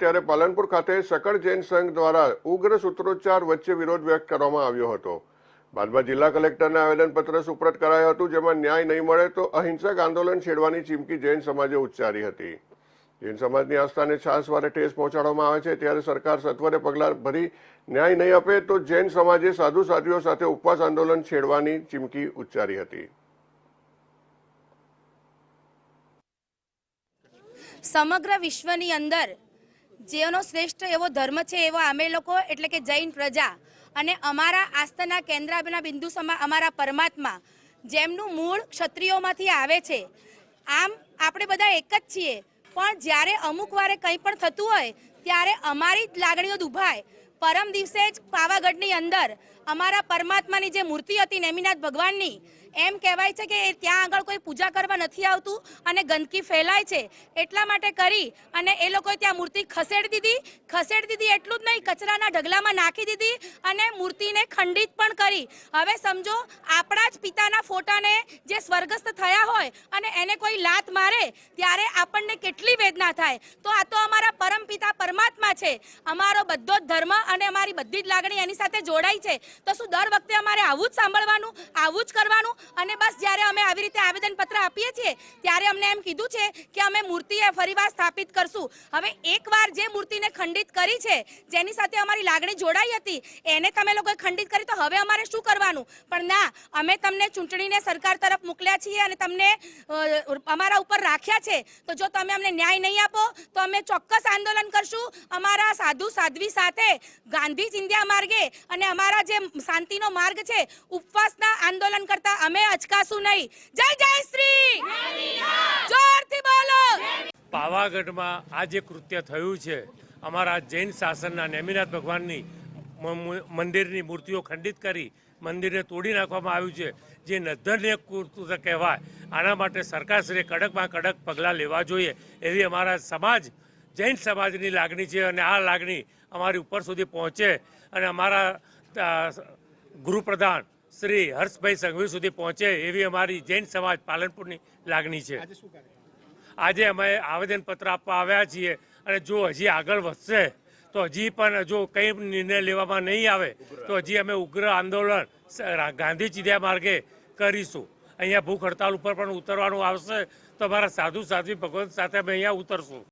ત્યારે પાલનપુર ખાતે સકળ જૈન સંઘ દ્વારા ઉગ્ર સૂત્રોચ્ચાર વચ્ચે વિરોધ વ્યક્ત કરવામાં આવ્યો હતો. બાદમાં જિલ્લા કલેક્ટરને આવેદનપત્ર સુપ્રત કરાયું હતું, જેમાં ન્યાય નહીં મળે તો અહિંસક આંદોલન છેડવાની ચીમકી જૈન સમાજે ઉચ્ચારી હતી. જૈન સમાજની આસ્થાને છાસવારે ઠેસ પહોંચાડવામાં આવે છે, ત્યારે સરકાર સત્વરે પગલાં ભરી ન્યાય નહીં આપે તો જૈન સમાજે સાધુ સાધુઓ સાથે ઉપવાસ આંદોલન છેડવાની ચીમકી ઉચ્ચારી હતી. સમગ્ર વિશ્વની અંદર જેનો શ્રેષ્ઠ એવો ધર્મ છે એવો અમે લોકો, એટલે કે જૈન પ્રજા અને અમારા આસ્થાના કેન્દ્રના બિંદુ સમા અમારા પરમાત્મા, જેમનું મૂળ ક્ષત્રિયોમાંથી આવે છે. આમ આપણે બધા એક જ છીએ. પણ જ્યારે અમુક વારે કંઈ પણ થતું હોય, ત્યારે અમારી જ લાગણીઓ દુભાય પરમ દિવસે જ પાવાગઢની અંદર અમારા પરમાત્માની જે મૂર્તિ હતી નેમિનાથ ભગવાનની એમ કહેવાય છે કે ત્યાં આગળ કોઈ પૂજા કરવા નથી આવતું અને ગંદકી ફેલાય છે. એટલા માટે કરી અને એ લોકોએ ત્યાં મૂર્તિ ખસેડી દીધી. ખસેડી દીધી એટલું જ નહીં, કચરાના ઢગલામાં નાખી દીધી અને મૂર્તિને ખંડિત પણ કરી. હવે સમજો, આપણા જ પિતાના ફોટાને જે સ્વર્ગસ્થ થયા હોય અને એને કોઈ લાત મારે, ત્યારે આપણને કેટલી વેદના થાય? તો આ તો અમારા પરમ પિતા પરમાત્મા છે. અમારો બધો જ ધર્મ અને અમારી બધી જ લાગણી એની સાથે જોડાઈ છે. તો શું દર વખતે અમારે આવું જ સાંભળવાનું, આવું જ કરવાનું? અને બસ જ્યારે અમે આવી રીતે આવેદનપત્ર આપીએ છીએ, ત્યારે અમને એમ કીધું છે કે અમે મૂર્તિએ ફરીવાર સ્થાપિત કરશું. હવે એકવાર જે મૂર્તિને ખંડિત કરી છે, જેની સાથે અમારી લાગણી જોડાઈ હતી, એને તમે લોકોએ ખંડિત કરી, તો હવે અમારે શું કરવાનું? પણ ના, અમે તમને ચૂંટણીને સરકાર તરફ મોકલ્યા છીએ અને તમને અમારા ઉપર રાખ્યા છે. તો જો તમે અમને ન્યાય નહીં આપો, તો અમે ચોક્કસ આંદોલન કરશું. અમારા સાધુ સાધ્વી સાથે ગાંધી ચિંધ્યા માર્ગે અને અમારા જે શાંતિનો માર્ગ છે, ઉપવાસના આંદોલન કરતા અમે અચકાશું નહીં. જય જય શ્રી. જોરથી બોલો. પાવાગઢમાં આ જે કૃત્ય થયું છે. અમારા જૈન શાસનના નેમિનાથ ભગવાનની મંદિરની મૂર્તિઓ ખંડિત કરી મંદિરને તોડી નાખવામાં આવ્યું છે. જે નધન્ય કૃત્ય કહેવાય. આના માટે સરકારશ્રીએ કડકમાં કડક પગલાં લેવા જોઈએ એવી અમારા સમાજ, જૈન સમાજની લાગણી છે અને આ લાગણી અમારી ઉપર સુધી પહોંચે અને અમારા ગૃહપ્રધાન શ્રી હર્ષભાઈ સંઘવી સુધી પહોંચે એવી અમારી જૈન સમાજ પાલનપુરની લાગણી છે. આજે અમે આવેદનપત્ર આપવા આવ્યા છીએ અને જો હજી આગળ વધશે તો હજી પણ જો કંઈ નિર્ણય લેવામાં નહીં આવે તો હજી અમે ઉગ્ર આંદોલન ગાંધી ચીધ્યા માર્ગે કરીશું. અહીંયા ભૂખ હડતાલ ઉપર પણ ઉતરવાનું આવશે. તો અમારા સાધુ સાધ્વી ભગવંત સાથે અમે અહીંયા ઉતરશું.